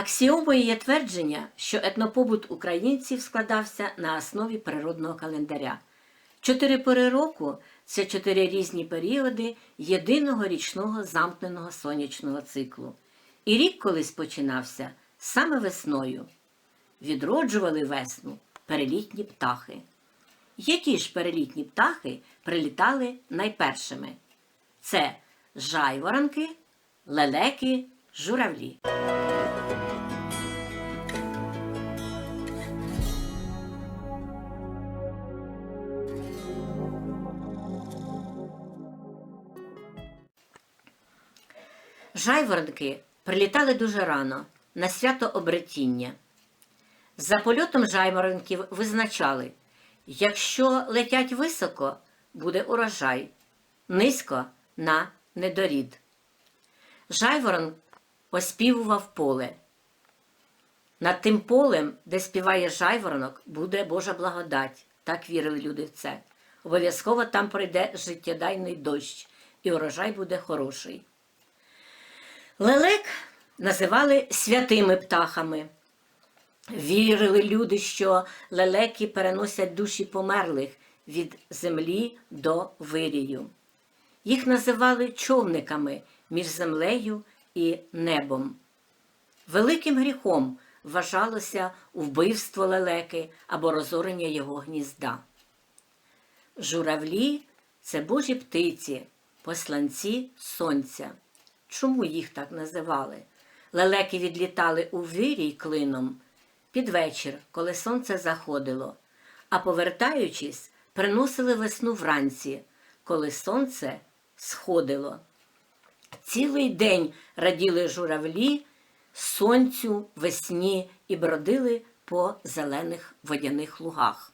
Аксіомою є твердження, що етнопобут українців складався на основі природного календаря. Чотири пори року це чотири різні періоди єдиного річного замкненого сонячного циклу. І рік колись починався саме весною. Відроджували весну перелітні птахи. Які ж перелітні птахи прилітали найпершими? Це жайворонки, лелеки, журавлі. Жайворонки прилітали дуже рано на свято обретіння. За польотом жайворонків визначали, якщо летять високо, буде урожай, низько на недорід. Жайворон оспівував поле. Над тим полем, де співає жайворонок, буде Божа благодать. Так вірили люди в це. Обов'язково там прийде життєдайний дощ, і урожай буде хороший. Лелек називали святими птахами. Вірили люди, що лелеки переносять душі померлих від землі до вирію. Їх називали човниками між землею і небом. Великим гріхом вважалося вбивство лелеки або розорення його гнізда. Журавлі це божі птиці, посланці сонця. Чому їх так називали? Лелеки відлітали у вирій клином під вечір, коли сонце заходило, а повертаючись, приносили весну вранці, коли сонце сходило. Цілий день раділи журавлі, сонцю, весні і бродили по зелених водяних лугах.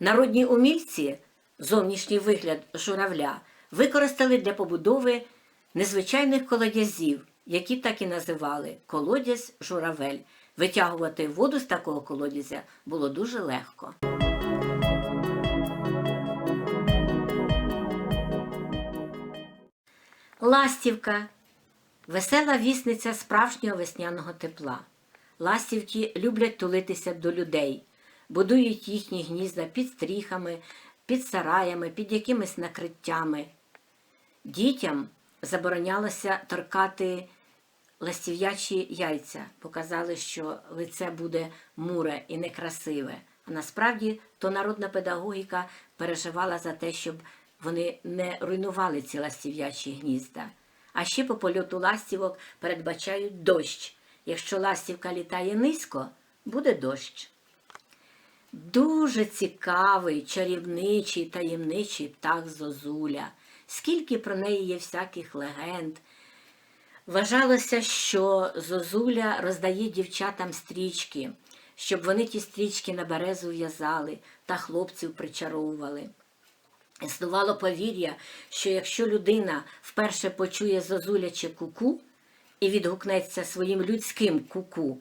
Народні умільці зовнішній вигляд журавля використали для побудови незвичайних колодязів, які так і називали колодязь журавель. Витягувати воду з такого колодязя було дуже легко. Ластівка весела вісниця справжнього весняного тепла. Ластівки люблять тулитися до людей, будують їхні гнізда під стріхами, під сараями, під якимись накриттями. Дітям заборонялося торкати ластів'ячі яйця, показали, що лице буде муре і некрасиве. А насправді то народна педагогіка переживала за те, щоб вони не руйнували ці ластів'ячі гнізда. А ще по польоту ластівок передбачають дощ. Якщо ластівка літає низько, буде дощ. Дуже цікавий, чарівничий, таємничий птах Зозуля. Скільки про неї є всяких легенд. Вважалося, що Зозуля роздає дівчатам стрічки, щоб вони ті стрічки на березу в'язали та хлопців причаровували. Існувало повір'я, що якщо людина вперше почує зозуляче куку і відгукнеться своїм людським куку,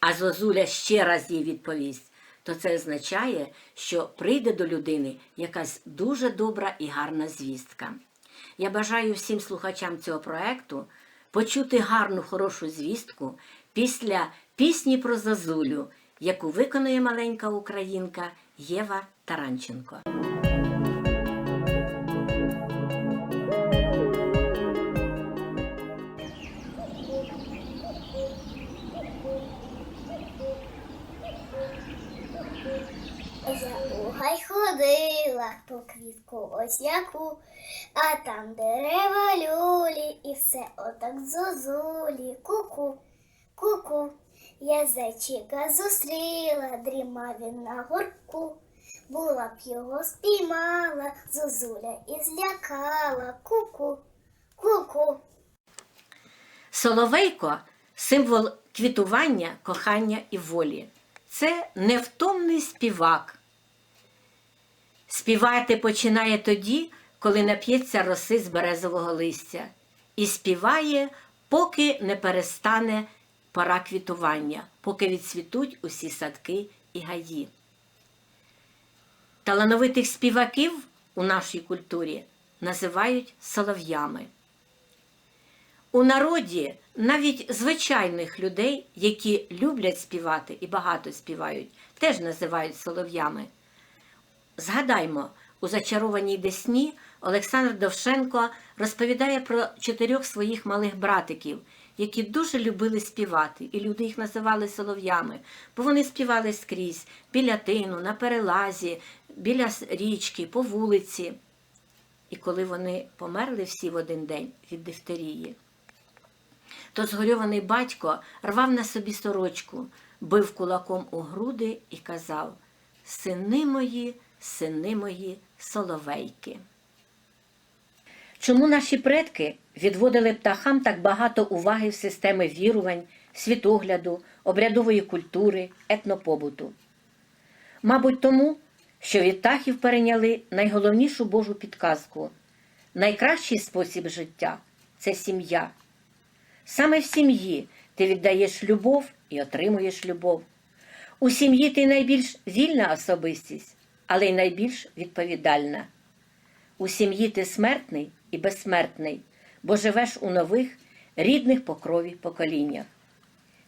а зозуля ще раз їй відповість, то це означає, що прийде до людини якась дуже добра і гарна звістка. Я бажаю всім слухачам цього проекту почути гарну, хорошу звістку після пісні про Зозулю, яку виконує маленька українка Єва Таранченко. Я у гай ходила по квітку ось яку, а там дерева люлі, і все отак зозулі. Ку-ку, ку-ку. Я зайчика зустріла, дрімав він на горку. Була б його спіймала, зозуля і злякала. Ку-ку, ку-ку. Соловейко символ квітування, кохання і волі. Це невтомний співак. Співати починає тоді, коли нап'ється роси з березового листя, і співає, поки не перестане пора квітування, поки відцвітуть усі садки і гаї. Талановитих співаків у нашій культурі називають солов'ями. У народі навіть звичайних людей, які люблять співати і багато співають, теж називають солов'ями. Згадаймо, у зачарованій Десні Олександр Довшенко розповідає про чотирьох своїх малих братиків, які дуже любили співати, і люди їх називали солов'ями, бо вони співали скрізь біля тину, на перелазі, біля річки, по вулиці. І коли вони померли всі в один день від дифтерії, то згорьований батько рвав на собі сорочку, бив кулаком у груди і казав: Сини мої, сини мої, соловейки. Чому наші предки відводили птахам так багато уваги в системи вірувань, світогляду, обрядової культури, етнопобуту? Мабуть, тому, що від птахів перейняли найголовнішу Божу підказку. Найкращий спосіб життя це сім'я. Саме в сім'ї ти віддаєш любов і отримуєш любов. У сім'ї ти найбільш вільна особистість, але й найбільш відповідальна. У сім'ї ти смертний і безсмертний, бо живеш у нових, рідних по крові поколіннях.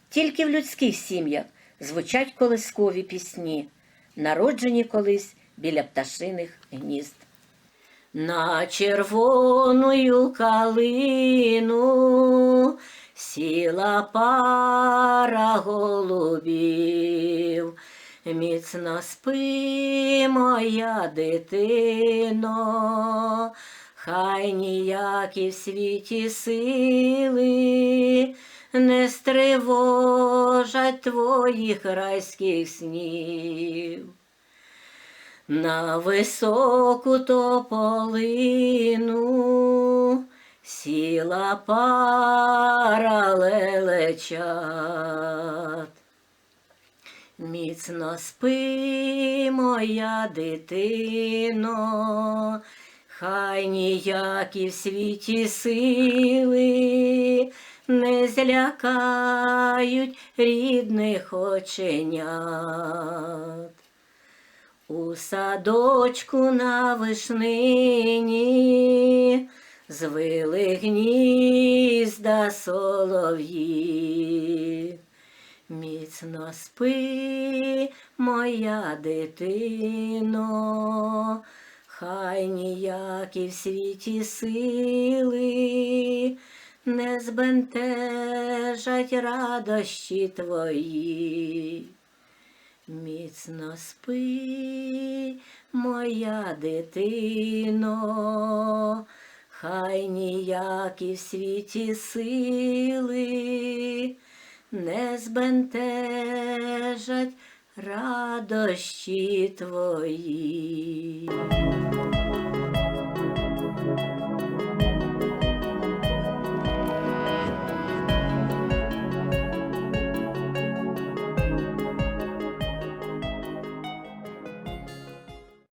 Тільки в людських сім'ях звучать колискові пісні, народжені колись біля пташиних гнізд. На червоную калину сіла пара голубів. Міцно спи, моя дитино, хай ніякі в світі сили не стривожать твоїх райських снів. На високу тополину сіла пара. Міцно спи, моя дитино, хай ніякі в світі сили не злякають рідних оченят. У садочку на вишнині звили гнізда солов'ї. Міцно спи, моя дитино, хай ніякі в світі сили не збентежать радощі твої. Міцно спи, моя дитино, хай ніякі в світі сили не збентежать радощі твої.